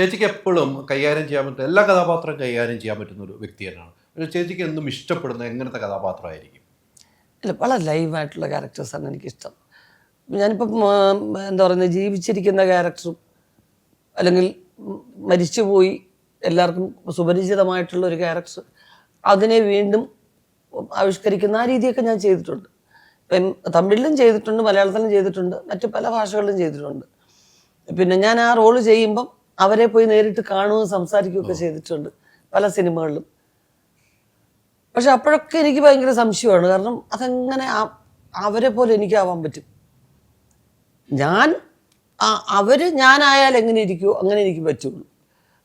ചേച്ചിക്ക് എപ്പോഴും കൈകാര്യം ചെയ്യാൻ പറ്റുന്ന എല്ലാ കഥാപാത്രവും കൈകാര്യം ചെയ്യാൻ പറ്റുന്ന ഒരു വ്യക്തി തന്നെയാണ്. പക്ഷേ ചേച്ചിക്ക് എന്തും ഇഷ്ടപ്പെടുന്ന എങ്ങനത്തെ കഥാപാത്രമായിരിക്കും? അല്ല വളരെ ലൈവായിട്ടുള്ള ക്യാരക്ടേഴ്സാണ് എനിക്കിഷ്ടം. ഞാനിപ്പം എന്താ പറയുന്നത് ജീവിച്ചിരിക്കുന്ന ക്യാരക്ടറും അല്ലെങ്കിൽ മരിച്ചുപോയി എല്ലാവർക്കും സുപരിചിതമായിട്ടുള്ള ഒരു ക്യാരക്ടർ അതിനെ വീണ്ടും ആവിഷ്കരിക്കുന്ന ആ രീതിയൊക്കെ ഞാൻ ചെയ്തിട്ടുണ്ട്. ഇപ്പം തമിഴിലും ചെയ്തിട്ടുണ്ട് മലയാളത്തിലും ചെയ്തിട്ടുണ്ട് മറ്റ് പല ഭാഷകളിലും ചെയ്തിട്ടുണ്ട്. പിന്നെ ഞാൻ ആ റോൾ ചെയ്യുമ്പം അവരെ പോയി നേരിട്ട് കാണുകയും സംസാരിക്കുകയൊക്കെ ചെയ്തിട്ടുണ്ട് പല സിനിമകളിലും. പക്ഷെ അപ്പോഴൊക്കെ എനിക്ക് ഭയങ്കര സംശയമാണ്. കാരണം അതെങ്ങനെ അവരെ പോലെ എനിക്കാവാൻ പറ്റും. ഞാൻ അവർ ഞാനായാൽ എങ്ങനെ ഇരിക്കുമോ അങ്ങനെ എനിക്ക് പറ്റുള്ളൂ.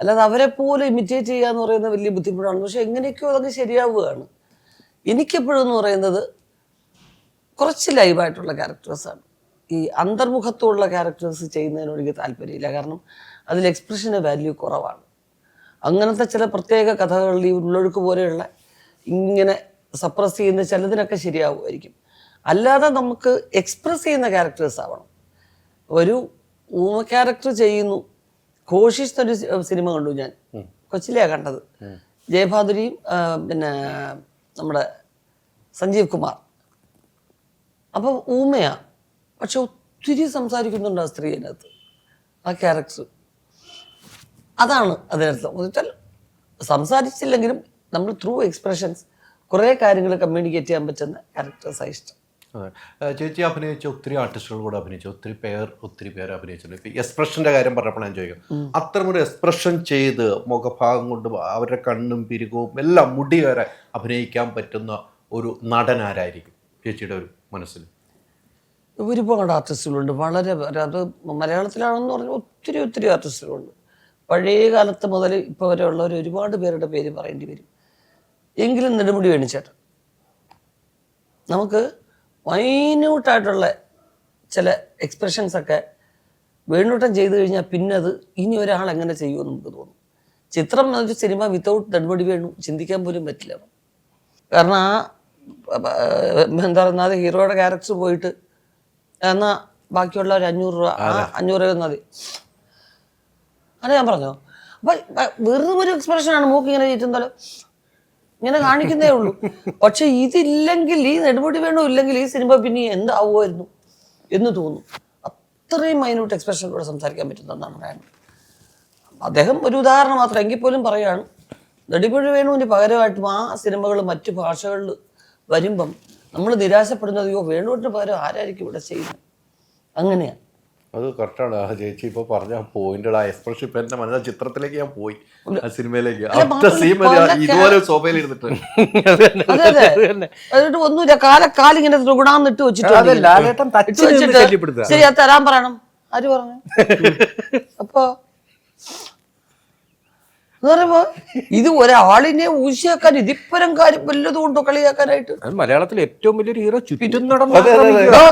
അല്ലാതെ അവരെ പോലെ ഇമിറ്റേറ്റ് ചെയ്യുക എന്ന് പറയുന്നത് വലിയ ബുദ്ധിമുട്ടാണ്. പക്ഷെ എങ്ങനെയൊക്കെയോ അതൊക്കെ ശരിയാവുകയാണ്. എനിക്കെപ്പോഴും എന്ന് പറയുന്നത് കുറച്ച് ലൈവായിട്ടുള്ള ക്യാരക്ടേഴ്സാണ്. ഈ അന്തർമുഖത്തുള്ള ക്യാരക്ടേഴ്സ് ചെയ്യുന്നതിനോട് എനിക്ക് താല്പര്യമില്ല. കാരണം അതിൽ എക്സ്പ്രഷന് വാല്യൂ കുറവാണ്. അങ്ങനത്തെ ചില പ്രത്യേക കഥകളിൽ ഈ ഉള്ളൊഴുക്ക് പോലെയുള്ള ഇങ്ങനെ സപ്രസ് ചെയ്യുന്ന ചിലതിനൊക്കെ ശരിയാവുമായിരിക്കും. അല്ലാതെ നമുക്ക് എക്സ്പ്രസ് ചെയ്യുന്ന ക്യാരക്ടേഴ്സ് ആവണം. ഒരു ഊമ ക്യാരക്ടർ ചെയ്യുന്നു. കോഷിഷ് എന്നൊരു സിനിമ കണ്ടു ഞാൻ. കൊച്ചിലെയാ കണ്ടത്. ജയഭാദുരിയും പിന്നെ നമ്മുടെ സഞ്ജീവ് കുമാർ. അപ്പം ഊമയാണ് പക്ഷെ ഒത്തിരി സംസാരിക്കുന്നുണ്ട് ആ സ്ത്രീ അതിനകത്ത്. ആ ക്യാരക്ടർ അതാണ് അതിനർത്ഥം എന്ന് വെച്ചാൽ സംസാരിച്ചില്ലെങ്കിലും നമ്മൾ ത്രൂ എക്സ്പ്രഷൻസ് കുറേ കാര്യങ്ങൾ കമ്മ്യൂണിക്കേറ്റ് ചെയ്യാൻ പറ്റുന്ന ക്യാരക്ടേഴ്സാണ് ഇഷ്ടം. ചേച്ചി അഭിനയിച്ച ഒത്തിരി ആർട്ടിസ്റ്റുകൾ കൂടെ അഭിനയിച്ചു. ഒത്തിരി പേർ ഒത്തിരി പേർ അഭിനയിച്ചിട്ടുണ്ട്. ഇപ്പം എക്സ്പ്രഷന്റെ കാര്യം പറഞ്ഞപ്പോൾ ഞാൻ ചോദിക്കും അത്തരമൊരു എക്സ്പ്രഷൻ ചെയ്ത് മുഖഭാഗം കൊണ്ട് അവരുടെ കണ്ണും പിരികവും എല്ലാം മുടി വരെ അഭിനയിക്കാൻ പറ്റുന്ന ഒരു നടൻ ആരായിരിക്കും? ചേച്ചിയുടെ ഒരു മനസ്സിൽ. ഒരുപാട് ആർട്ടിസ്റ്റുകളുണ്ട് വളരെ. അത് മലയാളത്തിലാണെന്ന് പറഞ്ഞാൽ ഒത്തിരി ഒത്തിരി ആർട്ടിസ്റ്റുകളുണ്ട് പഴയ കാലത്ത് മുതൽ ഇപ്പോൾ വരെ ഉള്ളവർ ഒരുപാട് പേരുടെ പേര് പറയേണ്ടി വരും. എങ്കിലും നെടുമുടി വേണിച്ചേട്ടൻ നമുക്ക് മൈന്യൂട്ടായിട്ടുള്ള ചില എക്സ്പ്രഷൻസ് ഒക്കെ വേണൂട്ടം ചെയ്തു കഴിഞ്ഞാൽ പിന്നെ അത് ഇനി ഒരാൾ എങ്ങനെ ചെയ്യുമെന്ന് നമുക്ക് തോന്നും. ചിത്രം എന്ന് വെച്ചാൽ സിനിമ വിത്തൗട്ട് നെടുമുടി വേണു ചിന്തിക്കാൻ പോലും പറ്റില്ല. കാരണം ആ എന്താ പറയുക അത് ഹീറോയുടെ ക്യാരക്ടർ പോയിട്ട് എന്നാൽ ബാക്കിയുള്ള ഒരു അഞ്ഞൂറ് രൂപ ആ അഞ്ഞൂറ് രൂപ മതി. അത് ഞാൻ പറഞ്ഞു. അപ്പൊ വെറും ഒരു എക്സ്പ്രഷൻ ആണ് മൂക്ക് ഇങ്ങനെ ചീറ്റുന്നാലും ഇങ്ങനെ കാണിക്കുന്നേ ഉള്ളൂ. പക്ഷെ ഇതില്ലെങ്കിൽ ഈ നെടുമുടി വേണോ ഇല്ലെങ്കിൽ ഈ സിനിമ പിന്നെ എന്താവുമായിരുന്നു എന്ന് തോന്നും. അത്രയും മൈന്യൂട്ട് എക്സ്പ്രഷനിലൂടെ സംസാരിക്കാൻ പറ്റുന്നതാണ് പറയാൻ അദ്ദേഹം ഒരു ഉദാഹരണം മാത്രം എങ്കിൽ പോലും പറയാണ് നെടുമുടി വേണുവിന് പകരമായിട്ടും ആ സിനിമകൾ മറ്റു ഭാഷകളിൽ വരുമ്പം നമ്മൾ നിരാശപ്പെടുന്നത് അയ്യോ വേണുവിന് പകരം ആരായിരിക്കും ഇവിടെ ചെയ്യുന്നത്? അങ്ങനെയാണ്. അത് കറക്റ്റാണ് ആ ചേച്ചി ഇപ്പൊ പറഞ്ഞ പോയിന്റ് ആ എക്സ്പ്രഷൻ ഇപ്പൊ എന്റെ മനസ്സിൽ ചിത്രത്തിലേക്ക് ഞാൻ പോയി. ആ സിനിമയിലേക്ക്. ഇതുപോലെ സോഫയിൽ ഇരുന്നിട്ട്. ഒന്നുമില്ല. കാല കാലിങ്ങനെ ത്രികുണാന്നിട്ട് വെച്ചിട്ട്. ശരി അത് തരാൻ പറയണം. ആര് പറഞ്ഞു? അപ്പൊ എന്ന് പറയുമ്പോ ഇത് ഒരാളിനെ ഊശിയാക്കാൻ ഇതിപ്പരം കാര്യം വല്ലതും ഉണ്ടോ കളിയാക്കാനായിട്ട്? അത് മലയാളത്തിൽ ഏറ്റവും വലിയൊരു ഹീറോ ചുറ്റും നടന്നു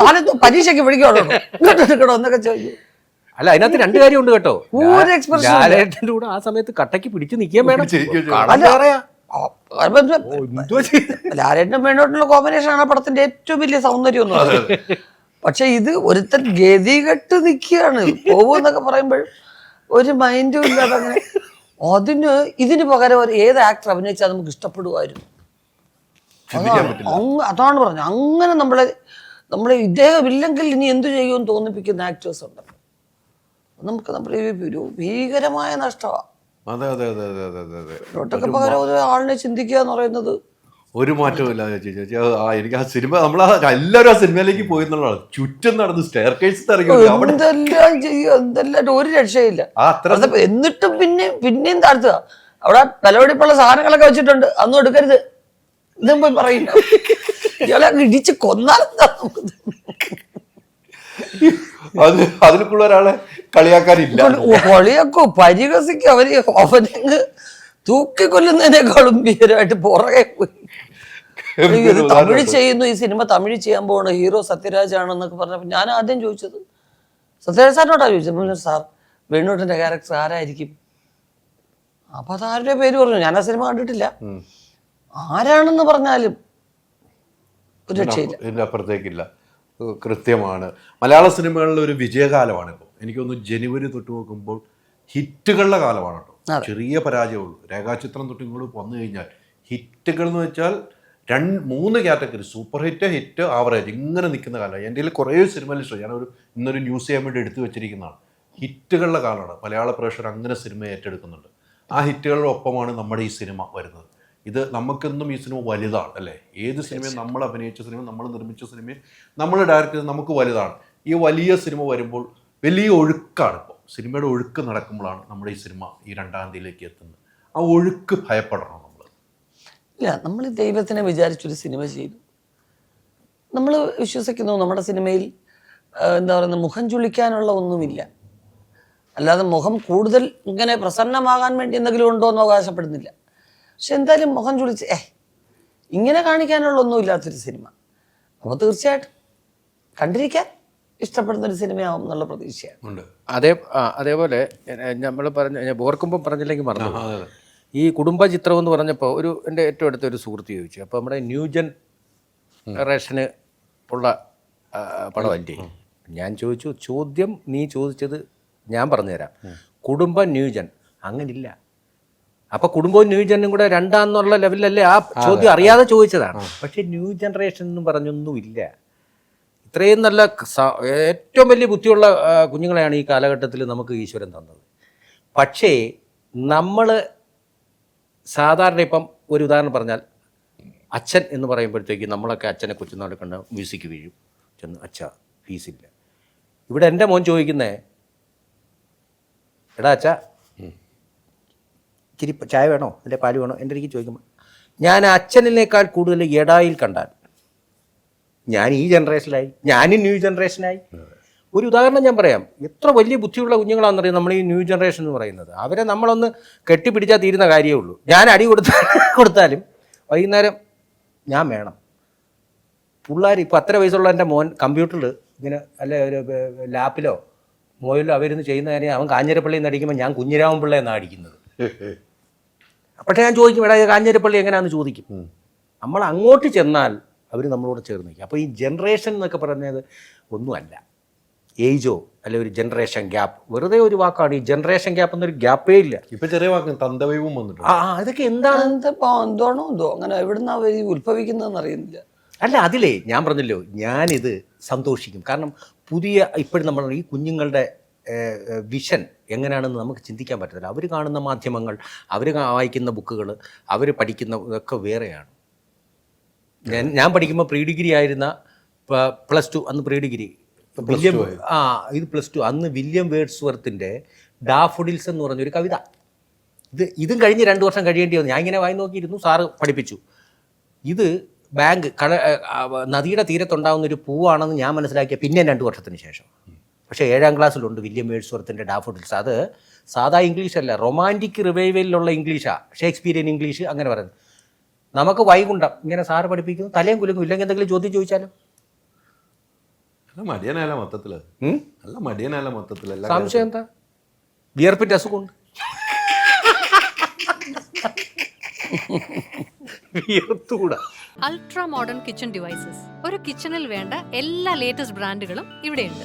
താനെന്തോ പരീക്ഷയ്ക്ക് വിളിക്കണോ എന്നൊക്കെ ചോദിച്ചു അല്ല അതിനകത്ത് രണ്ട് കാര്യമുണ്ട് കേട്ടോ. ഒരു എക്സ്പ്രഷൻ. കൂടെ ആ സമയത്ത് കട്ടയ്ക്ക് പിടിച്ചു നിൽക്കാൻ വേണം? ലാലേട്ടനും വേണോട്ടുള്ള കോമ്പിനേഷൻ ആണ് ആ പടത്തിന്റെ ഏറ്റവും വലിയ സൗന്ദര്യം എന്ന് പറയുന്നത്. പക്ഷെ ഇത് ഒരുത്തൻ ഗതികെട്ട് നിൽക്കുകയാണ്. പോകുമെന്നൊക്കെ പറയുമ്പോൾ ഒരു മൈൻഡും ഇല്ലാതെ അങ്ങനെ അതിന് ഇതിന് പകരം ഒരു ഏത് ആക്ടർ അഭിനയിച്ചാൽ നമുക്ക് ഇഷ്ടപ്പെടുമായിരുന്നു അതാണ്. പറഞ്ഞത്. അങ്ങനെ നമ്മളെ നമ്മളെ ഇദ്ദേഹം ഇല്ലെങ്കിൽ ഇനി എന്തു ചെയ്യുമെന്ന് തോന്നിപ്പിക്കുന്ന ആക്ടേഴ്സ് ഉണ്ട്. നമുക്ക് നമ്മുടെ ഒരു ഭീകരമായ നഷ്ടമാണ് അതെ അതെ അതെ അതെ അതെ അതെ അതെ. ഒട്ടൊക്കെ പകരം ഒരു ആളിനെ ചിന്തിക്കുക എന്ന് പറയുന്നത് ഒരു മാറ്റവും ഇല്ല ചേച്ചി. ചേച്ചി ആ എനിക്ക് ആ സിനിമ നമ്മൾ എല്ലാവരും ആ സിനിമയിലേക്ക് പോയി എന്നുള്ളതാണ് ചുറ്റും നടന്ന് സ്റ്റെയർ കേസ് അവിടെ എന്തെല്ലാം ചെയ്യും? എന്തെല്ലാം ഒരു രക്ഷയില്ല. എന്നിട്ടും പിന്നെ പിന്നെയും താഴ്ത്തുക അവിടെ തലവടിപ്പുള്ള സാധനങ്ങളൊക്കെ വെച്ചിട്ടുണ്ട്. അന്നും എടുക്കരുത്. ഇതും പോയി പറയില്ല. ഇയാളെ ഇടിച്ച് കൊന്നാലെന്താ അത് അതിലേക്കുള്ള ഒരാളെ കളിയാക്കാനില്ല. കളിയാക്കോ. പരിഹസിക്കും. അവർ അവനങ്ങ് തൂക്കിക്കൊല്ലുന്നതിനേക്കാളും ഭീകരമായിട്ട് പുറകെ പോയി. ഇത് തമിഴ് ചെയ്യുന്നു ഈ സിനിമ തമിഴ് ചെയ്യാൻ പോകണ ഹീറോ സത്യരാജ് ആണെന്നൊക്കെ പറഞ്ഞപ്പോൾ ഞാൻ ആദ്യം ചോദിച്ചത് സത്യരാജ് സാറിനോടാ ചോദിച്ചത്? സാർ വേണുട്ടന്റെ ക്യാരക്ടർ ആരായിരിക്കും? അപ്പൊ അതാരുടെ പേര് പറഞ്ഞു? ഞാൻ ആ സിനിമ കണ്ടിട്ടില്ല. ആരാണെന്ന് പറഞ്ഞാലും ഒരു രക്ഷയില്ല. അപ്പുറത്തേക്കില്ല. കൃത്യമാണ്. മലയാള സിനിമകളിലെ ഒരു വിജയകാലമാണ് ഇപ്പോൾ എനിക്കൊന്ന് ജനുവരി തൊട്ട് നോക്കുമ്പോൾ ഹിറ്റുകളുടെ കാലമാണ് അതെ. ചെറിയ പരാജയമുള്ളൂ. രേഖാചിത്രം തൊട്ട് ഇങ്ങോട്ട് വന്നു കഴിഞ്ഞാൽ ഹിറ്റുകൾ എന്ന് വെച്ചാൽ രണ്ട് മൂന്ന് category super hit hit average ഇങ്ങനെ നിൽക്കുന്ന കാലമാണ് എന്റെ കയ്യിൽ കുറേ സിനിമ ലിസ്റ്റ് ഞാനൊരു ഇന്നൊരു ന്യൂസ് ചെയ്യാൻ വേണ്ടി എടുത്തു വെച്ചിരിക്കുന്നതാണ്. ഹിറ്റുകളുടെ കാലമാണ്. മലയാള പ്രേക്ഷകർ അങ്ങനെ സിനിമ ഏറ്റെടുക്കുന്നുണ്ട്. ആ ഹിറ്റുകളുടെ ഒപ്പമാണ് നമ്മുടെ ഈ സിനിമ വരുന്നത്. ഇത് നമുക്കെന്നും ഈ സിനിമ വലുതാണ് അല്ലേ? ഏത് സിനിമയും നമ്മൾ അഭിനയിച്ച സിനിമ നമ്മൾ നിർമ്മിച്ച സിനിമയും നമ്മൾ ഡയറക്റ്റ് ചെയ്ത് നമുക്ക് വലുതാണ്. ഈ വലിയ സിനിമ വരുമ്പോൾ വലിയ ഒഴുക്കാണ് ഇപ്പോൾ. സിനിമയുടെ ഒഴുക്ക് നടക്കുമ്പോഴാണ് നമ്മുടെ ഈ സിനിമ ഈ രണ്ടാം തീയതിയിലേക്ക് എത്തുന്നത്. ആ ഒഴുക്ക് ഭയപ്പെടണം നമ്മൾ ഇല്ല നമ്മൾ ദൈവത്തിനെ വിചാരിച്ചൊരു സിനിമ ചെയ്തു. നമ്മൾ വിശ്വസിക്കുന്നു നമ്മുടെ സിനിമയിൽ എന്താ പറയുന്നത് മുഖം ചുളിക്കാനുള്ള ഒന്നുമില്ല. അല്ലാതെ മുഖം കൂടുതൽ ഇങ്ങനെ പ്രസന്നമാകാൻ വേണ്ടി എന്തെങ്കിലും ഉണ്ടോ എന്ന് അവകാശപ്പെടുന്നില്ല. പക്ഷെ എന്തായാലും മുഖം ചുളിച്ച് ഏ ഇങ്ങനെ കാണിക്കാനുള്ള ഒന്നും ഇല്ലാത്തൊരു സിനിമ. അപ്പോൾ തീർച്ചയായിട്ടും കണ്ടിരിക്കാൻ ഇഷ്ടപ്പെടുന്ന ഒരു സിനിമയാവും എന്നുള്ള പ്രതീക്ഷയാണ്. ഉണ്ട്. അതേ അതേപോലെ നമ്മൾ പറഞ്ഞ ഞാൻ ഓർക്കുമ്പോൾ പറഞ്ഞില്ലെങ്കിൽ മറന്നു ഈ കുടുംബ ചിത്രം എന്ന് പറഞ്ഞപ്പോൾ ഒരു എന്റെ ഏറ്റവും അടുത്ത ഒരു സുഹൃത്ത് ചോദിച്ചു. അപ്പോൾ നമ്മുടെ ന്യൂ ജനറേഷന് ഉള്ള പടമല്ലേ ഞാൻ ചോദിച്ചു ചോദ്യം നീ ചോദിച്ചത് ഞാൻ പറഞ്ഞുതരാം. കുടുംബ ന്യൂജൻ. അങ്ങനില്ല. അപ്പൊ കുടുംബവും ന്യൂ ജനും കൂടെ രണ്ടാന്നുള്ള ലെവലിലല്ലേ ആ ചോദ്യം അറിയാതെ ചോദിച്ചതാണ്. പക്ഷെ ന്യൂ ജനറേഷൻ എന്ന് പറഞ്ഞൊന്നുമില്ല. ഇത്രയും നല്ല സ- ഏറ്റവും വലിയ ബുദ്ധിയുള്ള കുഞ്ഞുങ്ങളെയാണ് ഈ കാലഘട്ടത്തിൽ നമുക്ക് ഈശ്വരൻ തന്നത്. പക്ഷേ നമ്മൾ സാധാരണ ഇപ്പം ഒരു ഉദാഹരണം പറഞ്ഞാൽ അച്ഛൻ എന്ന് പറയുമ്പോഴത്തേക്ക് നമ്മളൊക്കെ അച്ഛനെ കൊച്ചുനാട് കണ്ട മ്യൂസിക് വീഴും. ചെന്ന് അച്ഛ ഫീസില്ല. ഇവിടെ എന്റെ മോൻ ചോദിക്കുന്നേ എടാ അച്ഛ ഇച്ചിരി ചായ വേണോ? അല്ലെ പാൽ വേണോ? എന്റെ എനിക്ക് ചോദിക്കുമ്പോൾ ഞാൻ അച്ഛനിലേക്കാൾ കൂടുതൽ എടായിൽ കണ്ടാൽ ഞാൻ ഈ ജനറേഷനായി ഞാനും ന്യൂ ജനറേഷനായി. ഒരു ഉദാഹരണം ഞാൻ പറയാം. എത്ര വലിയ ബുദ്ധിയുള്ള കുഞ്ഞുങ്ങളാണെന്നറിയാം നമ്മൾ ഈ ന്യൂ ജനറേഷൻ എന്ന് പറയുന്നത്? അവരെ നമ്മളൊന്ന് കെട്ടിപ്പിടിച്ചാൽ തീരുന്ന കാര്യമേ ഉള്ളൂ. ഞാൻ അടി കൊടുത്ത കൊടുത്താലും വൈകുന്നേരം ഞാൻ വേണം. പിള്ളേർ ഇപ്പോൾ അത്ര വയസ്സുള്ള എന്റെ മോൻ കമ്പ്യൂട്ടറിൽ ഇങ്ങനെ അല്ലെ ഒരു ലാപ്പിലോ മോയിലോ അവരിന്ന് ചെയ്യുന്ന കാര്യം അവൻ കാഞ്ഞിരപ്പള്ളിയിൽ നിന്ന് അടിക്കുമ്പോൾ ഞാൻ കുഞ്ഞിരാമൻ പിള്ള എന്നാണ് അടിക്കുന്നത് പക്ഷേ ഞാൻ ചോദിക്കും എടാ ഇത് കാഞ്ഞിരപ്പള്ളി എങ്ങനെയാണെന്ന് ചോദിക്കും? നമ്മൾ അങ്ങോട്ട് ചെന്നാൽ അവർ നമ്മളോട് ചേർന്ന് നിൽക്കുക അപ്പോൾ ഈ ജനറേഷൻ എന്നൊക്കെ പറഞ്ഞത് ഒന്നുമല്ല. ഏജോ അല്ലെ ഒരു ജനറേഷൻ ഗ്യാപ്പ് വെറുതെ ഒരു വാക്കാണ്. ഈ ജനറേഷൻ ഗ്യാപ്പ് എന്നൊരു ഗ്യാപ്പേ ഇല്ല. ഇപ്പൊ ചെറിയ വാക്ക് തന്തവൈവും വന്നിട്ടുണ്ട്. ആ ആ, അതൊക്കെ എന്താണ്? എന്താ എന്താണോ എന്തോ. അങ്ങനെ എവിടുന്ന അവർ ഉത്ഭവിക്കുന്നതെന്ന് അറിയുന്നില്ല. അല്ല അതിലേ ഞാൻ പറഞ്ഞല്ലോ ഞാനിത് സന്തോഷിക്കും. കാരണം പുതിയ ഇപ്പോഴും നമ്മൾ ഈ കുഞ്ഞുങ്ങളുടെ വിഷൻ എങ്ങനെയാണെന്ന് നമുക്ക് ചിന്തിക്കാൻ പറ്റത്തില്ല. അവർ കാണുന്ന മാധ്യമങ്ങൾ അവർ വായിക്കുന്ന ബുക്കുകൾ അവർ പഠിക്കുന്ന ഒക്കെ വേറെയാണ്. ഞാൻ ഞാൻ പഠിക്കുമ്പോൾ പ്രീ ഡിഗ്രി ആയിരുന്ന പ്ലസ് ടു അന്ന് പ്രീ ഡിഗ്രി വില്യം ആ ഇത് പ്ലസ് ടു അന്ന് വില്യം വേർഡ്സ് വർത്തിന്റെ ഡാഫുഡിൽസ് എന്ന് പറഞ്ഞൊരു കവിത. ഇത് ഇതും കഴിഞ്ഞ് രണ്ട് വർഷം കഴിയേണ്ടി വന്നു. ഞാൻ ഇങ്ങനെ വായി നോക്കിയിരുന്നു. സാറ് പഠിപ്പിച്ചു. ഇത് ബാങ്ക് കട നദിയുടെ തീരത്തുണ്ടാകുന്ന ഒരു പൂവാണെന്ന് ഞാൻ മനസ്സിലാക്കിയ പിന്നെ രണ്ട് വർഷത്തിന് ശേഷം. പക്ഷേ ഏഴാം ക്ലാസ്സിലുണ്ട് വില്യം വേഴ്സ്വർത്തിന്റെ ഡാഫോഡിൽസ് അത് സാധാ ഇംഗ്ലീഷല്ല അല്ല. റൊമാന്റിക് റിവൈവലിലുള്ള ഇംഗ്ലീഷാണ് ഷേക്സ്പീരിയൻ ഇംഗ്ലീഷ് അങ്ങനെ പറയുന്നത്. നമുക്ക് വൈകുണ്ടം ഇങ്ങനെ സാറ് പഠിപ്പിക്കുന്നു തലയും കുലുങ്ങും. ഇല്ലെങ്കിൽ എന്തെങ്കിലും ചോദ്യം ചോദിച്ചാലും? നല്ല മടിയനല്ല മൊത്തത്തിൽ? നല്ല മടിയനല്ല മൊത്തത്തിൽ സംശയം എന്താ? വിയർപ്പിന്റെ അസുഖമുണ്ട്. Ultra modern kitchen devices. ഒരു കിച്ചണിൽ വേണ്ട എല്ലാ ലേറ്റസ്റ്റ് ബ്രാൻഡുകളും ഇവിടെയുണ്ട്.